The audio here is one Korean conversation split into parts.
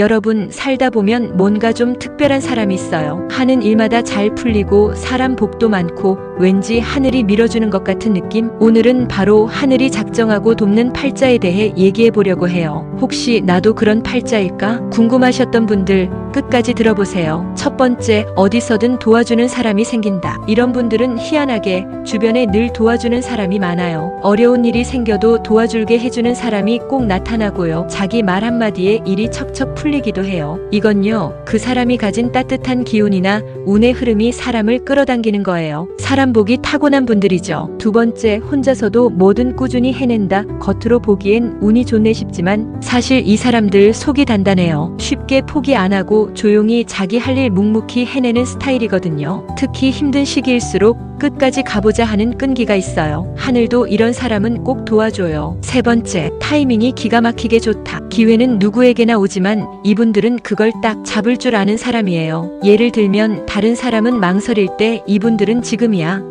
여러분 살다 보면 뭔가 좀 특별한 사람이 있어요. 하는 일마다 잘 풀리고 사람 복도 많고 왠지 하늘이 밀어주는 것 같은 느낌? 오늘은 바로 하늘이 작정하고 돕는 팔자에 대해 얘기해 보려고 해요. 혹시 나도 그런 팔자일까? 궁금하셨던 분들 끝까지 들어보세요. 첫 번째, 어디서든 도와주는 사람이 생긴다. 이런 분들은 희한하게 주변에 늘 도와주는 사람이 많아요. 어려운 일이 생겨도 도와줄게 해주는 사람이 꼭 나타나고요. 자기 말 한마디에 일이 척척 풀 리기도 해요. 이건요, 그 사람이 가진 따뜻한 기운이나 운의 흐름이 사람을 끌어당기는 거예요. 사람 복이 타고난 분들이죠. 두 번째, 혼자서도 뭐든 꾸준히 해낸다. 겉으로 보기엔 운이 좋네 싶지만 사실 이 사람들 속이 단단해요. 쉽게 포기 안 하고 조용히 자기 할 일 묵묵히 해내는 스타일이거든요. 특히 힘든 시기일수록 끝까지 가보자 하는 끈기가 있어요. 하늘도 이런 사람은 꼭 도와줘요. 세 번째, 타이밍이 기가 막히게 좋다. 기회는 누구에게나 오지만 이분들은 그걸 딱 잡을 줄 아는 사람이에요. 예를 들면 다른 사람은 망설일 때 이분들은 지금이야.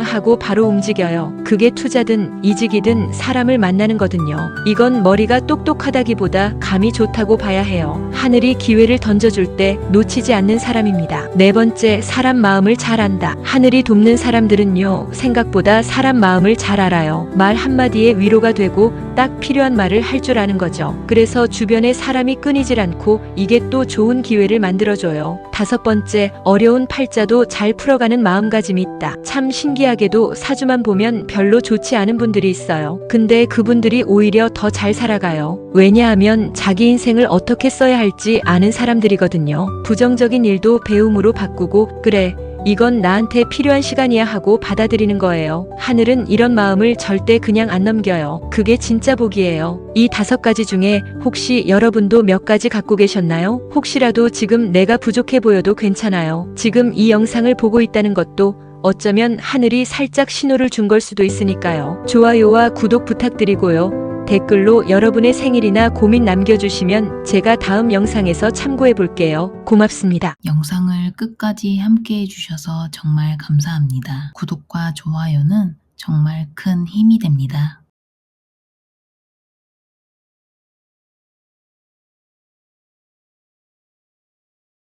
하고 바로 움직여요. 그게 투자든 이직이든 사람을 만나는 거든요. 이건 머리가 똑똑하다기보다 감이 좋다고 봐야 해요. 하늘이 기회를 던져줄 때 놓치지 않는 사람입니다. 네 번째, 사람 마음을 잘 안다. 하늘이 돕는 사람들은요, 생각보다 사람 마음을 잘 알아요. 말 한마디에 위로가 되고 딱 필요한 말을 할 줄 아는 거죠. 그래서 주변에 사람이 끊이질 않고 이게 또 좋은 기회를 만들어줘요. 다섯 번째, 어려운 팔자도 잘 풀어가는 마음가짐이 있다. 참 신기하게도 사주만 보면 별로 좋지 않은 분들이 있어요. 근데 그분들이 오히려 더 잘 살아가요. 왜냐하면 자기 인생을 어떻게 써야 할지 아는 사람들이거든요. 부정적인 일도 배움으로 바꾸고, 그래, 이건 나한테 필요한 시간이야 하고 받아들이는 거예요. 하늘은 이런 마음을 절대 그냥 안 넘겨요. 그게 진짜 복이에요. 이 다섯 가지 중에 혹시 여러분도 몇 가지 갖고 계셨나요? 혹시라도 지금 내가 부족해 보여도 괜찮아요. 지금 이 영상을 보고 있다는 것도 어쩌면 하늘이 살짝 신호를 준 걸 수도 있으니까요. 좋아요와 구독 부탁드리고요. 댓글로 여러분의 생일이나 고민 남겨주시면 제가 다음 영상에서 참고해 볼게요. 고맙습니다. 영상을 끝까지 함께 해주셔서 정말 감사합니다. 구독과 좋아요는 정말 큰 힘이 됩니다.